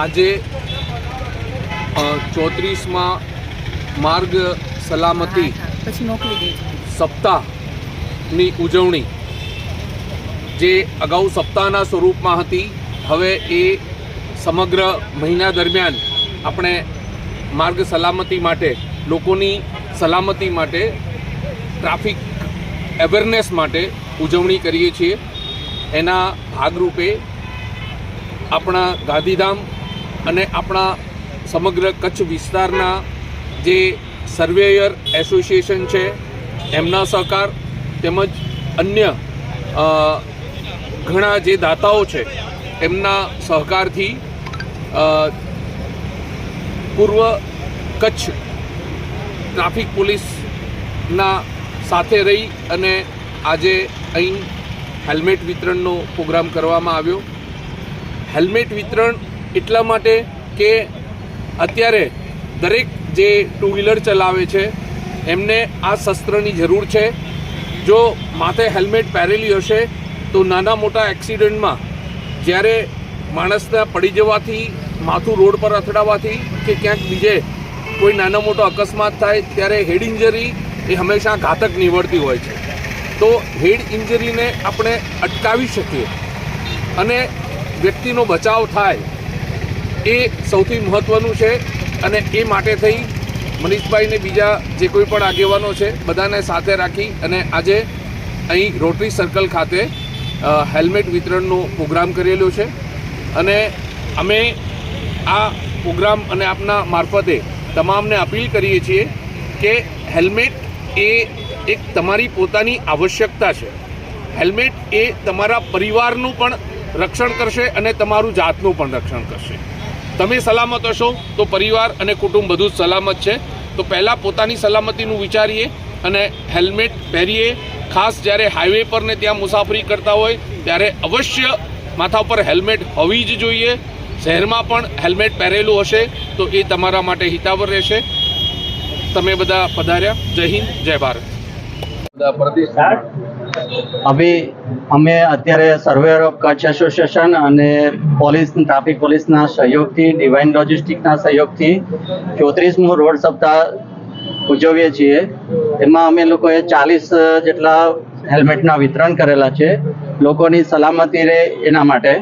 આજે ચોત્રીસમાં માર્ગ સલામતી સપ્તાહની ઉજવણી જે અગાઉ સપ્તાહના સ્વરૂપમાં હતી હવે એ સમગ્ર મહિના દરમિયાન આપણે માર્ગ સલામતી માટે લોકોની સલામતી માટે ટ્રાફિક અવેરનેસ માટે ઉજવણી કરીએ છીએ. એના ભાગરૂપે આપણા ગાંધીધામ અને આપણા સમગ્ર કચ્છ વિસ્તારના જે સર્વેયર એસોસિએશન છે, એમના સહકાર તેમજ અન્ય ઘણા જે દાતાઓ છે, એમના સહકારથી પૂર્વ કચ્છ ટ્રાફિક પોલીસના સાથે રહી અને આજે અહીં હેલ્મેટ વિતરણનો પ્રોગ્રામ કરવામાં આવ્યો. હેલ્મેટ વિતરણ એટલા માટે કે અત્યારે દરેક જે ટુ વ્હીલર ચલાવે છે, એમને આ શસ્ત્રની જરૂર છે. જો માથે હેલ્મેટ પહેરેલી હશે, તો નાના મોટા એક્સિડન્ટમાં જ્યારે માણસના પડી જવાથી, માથું રોડ પર અથડાવાથી કે ક્યાંક બીજે કોઈ નાનો મોટો અકસ્માત થાય, ત્યારે હેડ ઇન્જરી એ હંમેશા ઘાતક નીવડતી હોય છે. તો હેડ ઇન્જરીને આપણે અટકાવી શકીએ. અને વ્યક્તિનો બચાવ થાય. એ સૌથી મહત્ત્વનું છે અને એ માટે થઈ મનીષભાઈને બીજા જે કોઈ પણ આગેવાનો છે, બધાને સાથે રાખી અને આજે અહીં રોટરી સર્કલ ખાતે હેલ્મેટ વિતરણનો પ્રોગ્રામ કરેલો છે. અને અમે આ પ્રોગ્રામ અને આપના મારફતે તમામને અપીલ કરીએ છીએ કે હેલ્મેટ એ એક તમારી પોતાની આવશ્યકતા છે. હેલ્મેટ એ તમારા પરિવારનું પણ રક્ષણ કરશે અને તમારું જાતનું પણ રક્ષણ કરશે. તમે સલામત હશો તો પરિવાર અને કુટુંબ બધું જ સલામત છે. તો પહેલાં પોતાની સલામતીનું વિચારીએ અને હેલ્મેટ પહેરીએ. ખાસ જ્યારે હાઈવે પર ને ત્યાં મુસાફરી કરતા હોય, ત્યારે અવશ્ય માથા પર હેલ્મેટ હોવી જ જોઈએ. શહેરમાં પણ હેલ્મેટ પહેરેલું હશે તો એ તમારા માટે હિતાવર રહેશે. તમે બધા પધાર્યા. જય હિન્દ, જય ભારત. પ્રદેશ. અભી અમે અત્યારે સર્વેયર ઓફ કચ્છ એસોસિએશન અને પોલીસ, ટ્રાફિક પોલીસના સહયોગથી ડિવાઇન લોજિસ્ટિકના સહયોગથી ચોત્રીસમું રોડ સપ્તાહ ઉજવીએ છીએ. એમાં અમે લોકોએ ચાલીસ જેટલા હેલ્મેટના વિતરણ કરેલા છે. લોકોની સલામતી રહે એના માટે.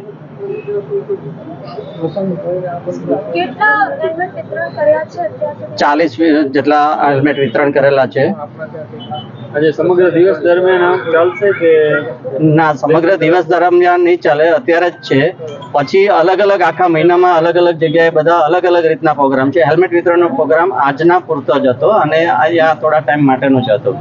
ચાલીસ જેટલા હેલ્મેટ વિતરણ કરેલા છે. આજે સમગ્ર દિવસ દરમિયાન ચાલશે કે ના સમગ્ર દિવસ દરમિયાન નહીં ચાલે અત્યારે જ છે. પછી અલગ અલગ આખા મહિનામાં અલગ અલગ જગ્યાએ બધા અલગ અલગ રીતના પ્રોગ્રામ છે. હેલ્મેટ વિતરણનો પ્રોગ્રામ આજના પૂરતો જ હતો અને આ થોડા ટાઈમ માટેનો જ હતો.